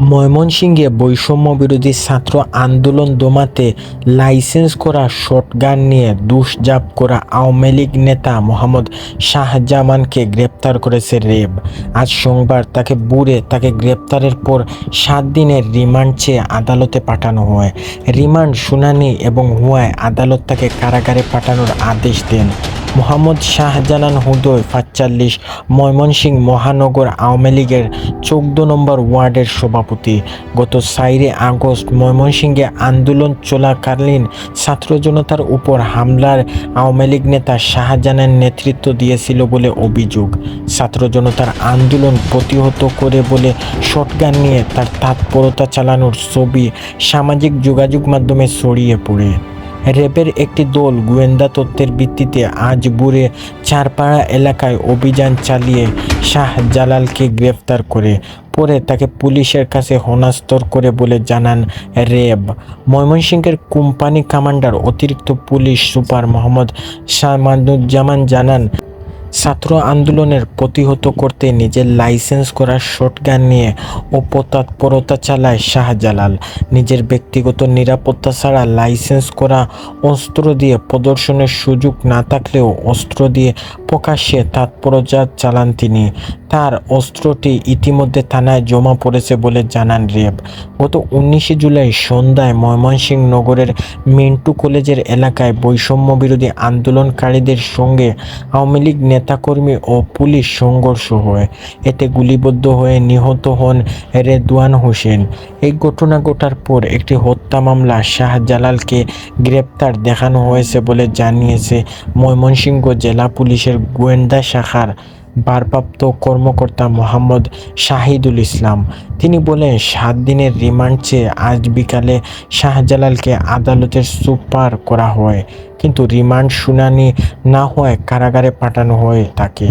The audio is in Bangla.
ময়মনসিংহে বৈষম্য বিরোধী ছাত্র আন্দোলন দমাতে লাইসেন্স করা শটগান নিয়ে দুষ্জাপ করা আওয়ামী লীগ নেতা মোহাম্মদ শাহজামানকে গ্রেপ্তার করেছে রেব। আজ সোমবার তাকে বুড়ে তাকে গ্রেপ্তারের পর সাত দিনের রিমান্ড চেয়ে আদালতে পাঠানো হয়। রিমান্ড শুনানি এবং হওয়ায় আদালত তাকে কারাগারে পাঠানোর আদেশ দেন। মোহাম্মদ শাহজালাল হুদয় পাঁচচল্লিশ, ময়মনসিংহ মহানগর আওয়ামী লীগের চৌদ্দ নম্বর ওয়ার্ডের সভাপতি। গত চাইরে আগস্ট ময়মনসিংহে আন্দোলন চলাকালীন ছাত্র জনতার উপর হামলার আওয়ামী লীগ নেতা শাহজাহানের নেতৃত্ব দিয়েছিল বলে অভিযোগ। ছাত্র জনতার আন্দোলন প্রতিহত করে বলে শটগান নিয়ে তার তৎপরতা চালানোর ছবি সামাজিক যোগাযোগ মাধ্যমে ছড়িয়ে পড়ে। র্যাবের একটি দল গোয়েন্দা তথ্যের ভিত্তিতে আজ বুড়ে চারপাড়া এলাকায় অভিযান চালিয়ে শাহ জালালকে গ্রেফতার করে। পরে তাকে পুলিশের কাছে হনাস্তর করে বলে জানান র্যাব। ময়মনসিংহের কোম্পানি কমান্ডার অতিরিক্ত পুলিশ সুপার মোহাম্মদ শাহমাদুজ্জামান জানান ছাত্র আন্দোলনের প্রতিহত করতে নিজের লাইসেন্স করা শটগান নিয়ে অপতৎপরতা চালায় শাহজালাল। নিজের ব্যক্তিগত নিরাপত্তা ছাড়া লাইসেন্স করা অস্ত্র দিয়ে প্রদর্শনের সুযোগ না থাকলেও অস্ত্র দিয়ে প্রকাশ্যে তৎপরতা চালান তিনি। তার অস্ত্রটি ইতিমধ্যে থানায় জমা পড়েছে বলে জানান র্যাব গত উনিশে জুলাই সন্ধ্যায় ময়মনসিংহ নগরের মিন্টু কলেজের এলাকায় বৈষম্য বিরোধী আন্দোলনকারীদের সঙ্গে আওয়ামী লীগ নেতাকর্মী ও পুলিশ সংঘর্ষ হয়। এতে গুলিবদ্ধ হয়ে নিহত হন রেদওয়ান হোসেন। এই ঘটনা ঘটার পর একটি হত্যা মামলা শাহজালালকে গ্রেপ্তার দেখানো হয়েছে বলে জানিয়েছে ময়মনসিংহ জেলা পুলিশের গোয়েন্দা শাখার ভারপ্রাপ্ত কর্মকর্তা মোহাম্মদ শাহিদুল ইসলাম। তিনি বলেন, সাত দিনের রিমান্ড চেয়ে আজ বিকালে শাহজালালকে আদালতের সুপার করা হয়, কিন্তু রিমান্ড শুনানি না হওয়ায় কারাগারে পাঠানো হয় তাকে।